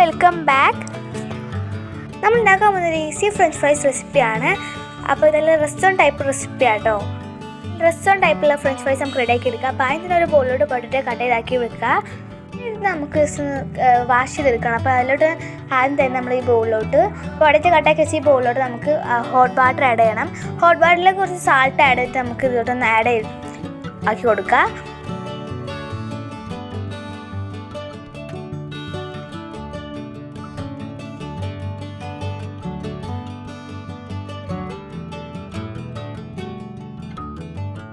Welcome back നമ്മൾ ഉണ്ടാക്കാൻ പോകുന്നത് ഈസി ഫ്രഞ്ച് ഫ്രൈസ് റെസിപ്പിയാണ് അപ്പോൾ ഇതെല്ലാം റെസ്റ്റോറന്റ് ടൈപ്പ് റെസിപ്പി ആട്ടോ. റെസ്റ്റോറന്റ് ടൈപ്പുള്ള ഫ്രഞ്ച് ഫ്രൈസ് നമുക്ക് റെഡിയാക്കി എടുക്കാം. അപ്പോൾ അതിന് ഒരു ബോളിലോട്ട് പൊട്ടിട്ട് കട്ട് ചെയ്താക്കി വെക്കുക. നമുക്ക് വാഷ് ചെയ്തെടുക്കണം. അപ്പോൾ അതിലോട്ട് ആദ്യം തന്നെ നമ്മൾ ഈ ബോളിലോട്ട് പൊടിച്ച് കട്ടാക്കി വെച്ച് ഈ ബോളിലോട്ട് നമുക്ക് ഹോട്ട് വാട്ടർ ആഡ് ചെയ്യണം. ഹോട്ട് വാട്ടറിൽ കുറച്ച് സാൾട്ട് ആഡ് ചെയ്തിട്ട് നമുക്ക് ഇതിലോട്ടൊന്ന് ആഡ് ചെയ്ത് ആക്കി കൊടുക്കുക.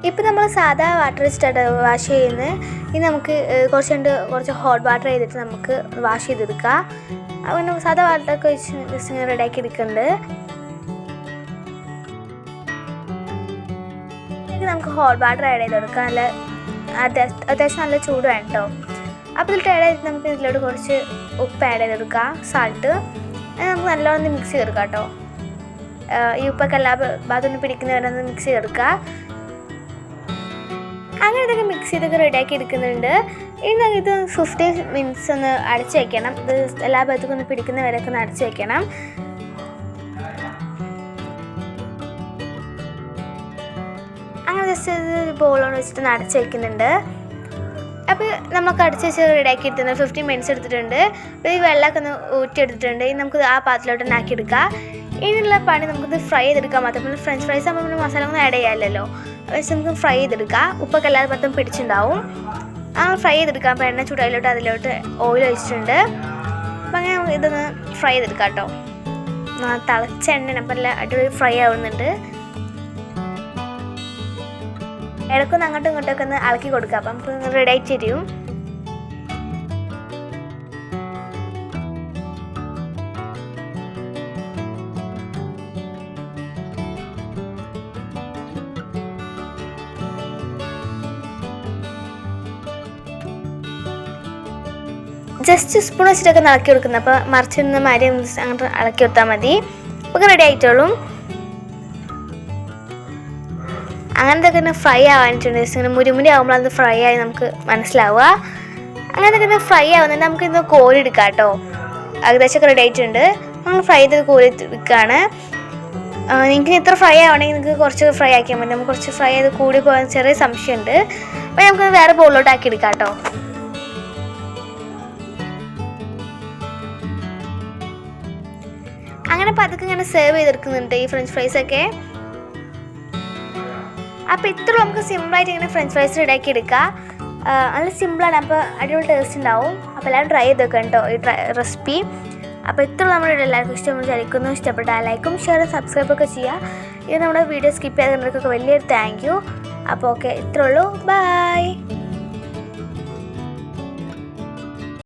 ഇപ്പം നമ്മൾ സാധാ വാട്ടർ വെച്ചിട്ടാണ് വാഷ് ചെയ്യുന്നത്. ഇനി നമുക്ക് കുറച്ച് രണ്ട് കുറച്ച് ഹോട്ട് വാട്ടർ ചെയ്തിട്ട് നമുക്ക് വാഷ് ചെയ്തെടുക്കാം. അങ്ങനെ സാധാ വാട്ടറൊക്കെ വെച്ച് ജസ്റ്റ് ഇങ്ങനെ റെഡിയാക്കി എടുക്കുന്നുണ്ട്. നമുക്ക് ഹോട്ട് വാട്ടർ ആഡ് ചെയ്ത് കൊടുക്കാം. നല്ല അത്യാവശ്യം നല്ല ചൂട് വേണം കേട്ടോ അപ്പോൾ ഇതിലോട്ട് ആഡ് ചെയ്തിട്ട് നമുക്ക് ഇതിലോട്ട് കുറച്ച് ഉപ്പ് ആഡ് ചെയ്ത് കൊടുക്കാം. സാൾട്ട് നമുക്ക് നല്ലോണം മിക്സ് ചെയ്തെടുക്കാം കേട്ടോ ഈ ഉപ്പൊക്കെ എല്ലാ ഭാഗത്തൊന്നും പിടിക്കുന്നവരെ മിക്സ് ചെയ്ത് കൊടുക്കുക അങ്ങനെ ഇതൊക്കെ മിക്സ് ചെയ്തൊക്കെ റെഡിയാക്കി എടുക്കുന്നുണ്ട്. ഇനി ഇത് ഫിഫ്റ്റീൻ മിനിറ്റ്സ് ഒന്ന് അടച്ച് വയ്ക്കണം ഇത് എല്ലാ ഭാഗത്തേക്കും ഒന്ന് പിടിക്കുന്ന വരെയൊക്കെ ഒന്ന് അടച്ച് വയ്ക്കണം അങ്ങനെ ജസ്റ്റ് ഇത് ബോളോട് വെച്ചിട്ട് അടച്ച് വെക്കുന്നുണ്ട്. അപ്പോൾ നമുക്ക് അടച്ച് വെച്ച് റെഡിയാക്കി എടുത്തിട്ടുണ്ട് ഫിഫ്റ്റീൻ മിനിറ്റ്സ് എടുത്തിട്ടുണ്ട്. അപ്പോൾ ഈ വെള്ളമൊക്കെ ഒന്ന് ഊറ്റിയെടുത്തിട്ടുണ്ട്. ഇനി നമുക്ക് ആ പാത്രത്തിലോട്ട് തന്നെ ആക്കി എടുക്കാം ഇതിനുള്ള പണി നമുക്കിത് ഫ്രൈ ചെയ്തെടുക്കാൻ മാത്രം. ഫ്രഞ്ച് ഫ്രൈസ് ആകുമ്പോൾ നമ്മൾ മസാല ഒന്നും ആഡ് ചെയ്യാമല്ലോ പക്ഷെ നമുക്ക് ഫ്രൈ ചെയ്തെടുക്കാം. ഉപ്പൊക്കെ എല്ലാവരും മൊത്തം പിടിച്ചിട്ടുണ്ടാവും. അങ്ങനെ ഫ്രൈ ചെയ്തെടുക്കാം. അപ്പോൾ എണ്ണ ചൂടായിലോട്ട് അതിലോട്ട് ഓയിൽ ഒഴിച്ചിട്ടുണ്ട്. അപ്പോൾ അങ്ങനെ ഇതൊന്ന് ഫ്രൈ ചെയ്തെടുക്കാം കേട്ടോ. ആ തിളച്ച എണ്ണ അപ്പം എല്ലാം അടിപൊളി ഫ്രൈ ആവുന്നുണ്ട്. ഇടയ്ക്കൊന്ന് അങ്ങോട്ടും ഇങ്ങോട്ടൊക്കെ ഒന്ന് ഇളക്കി കൊടുക്കുക അപ്പം നമുക്ക് റെഡി ആയി തരും ജസ്റ്റ് സ്പൂൺ വെച്ചിട്ടൊക്കെ ഇളക്കി കൊടുക്കുന്നത് അപ്പോൾ മറിച്ചിരുന്ന ഒന്ന് അങ്ങോട്ട് ഇളക്കി കൊടുത്താൽ മതി. അപ്പോൾ റെഡി ആയിട്ടോളും. അങ്ങനത്തെ തന്നെ ഫ്രൈ ആവാനിട്ടുണ്ട്. ജസ്റ്റ് ഇങ്ങനെ മുരിമുരി ആകുമ്പോൾ അത് ഫ്രൈ ആയി നമുക്ക് മനസ്സിലാവുക. അങ്ങനത്തെ തന്നെ ഫ്രൈ ആവുന്നുണ്ട്. നമുക്ക് ഇന്ന് കോരി എടുക്കാം കേട്ടോ ഏകദേശം റെഡി ആയിട്ടുണ്ട്. നമ്മൾ ഫ്രൈ ചെയ്ത് കോരി എടുക്കുകയാണ് നിങ്ങൾക്ക് ഇത്ര ഫ്രൈ ആവണമെങ്കിൽ നിങ്ങൾക്ക് കുറച്ച് ഫ്രൈ ആക്കിയാൽ മതി. നമുക്ക് കുറച്ച് ഫ്രൈ ചെയ്ത് കൂടി പോകാൻ ചെറിയ സംശയമുണ്ട്. അപ്പോൾ നമുക്ക് വേറെ ബോളിലോട്ട് ആക്കി എടുക്കാം കേട്ടോ അങ്ങനെ പതുക്കെ ഇങ്ങനെ സെർവ് ചെയ്തെടുക്കുന്നുണ്ട് ഈ ഫ്രഞ്ച് ഫ്രൈസ് ഒക്കെ. അപ്പോൾ ഇത്ര നമുക്ക് സിമ്പിളായിട്ട് ഇങ്ങനെ ഫ്രഞ്ച് ഫ്രൈസ് റെഡിയാക്കി എടുക്കാം. നല്ല സിമ്പിളാണ് അപ്പോൾ അടിപൊളി ടേസ്റ്റ് ഉണ്ടാവും. അപ്പോൾ എല്ലാവരും ട്രൈ ചെയ്ത് വെക്കാം കേട്ടോ ഈ റെസിപ്പി അപ്പോൾ ഇത്ര നമ്മുടെ എല്ലാവർക്കും ഇഷ്ടം വിചാരിക്കുന്നു. ഇഷ്ടപ്പെട്ടാൽ ലൈക്കും ഷെയറും സബ്സ്ക്രൈബ് ഒക്കെ ചെയ്യുക ഇത് നമ്മുടെ വീഡിയോ സ്കിപ്പ് ചെയ്തവർക്കൊക്കെ വലിയൊരു താങ്ക് യു അപ്പോൾ ഓക്കെ ഇത്രേ ഉള്ളൂ. ബൈ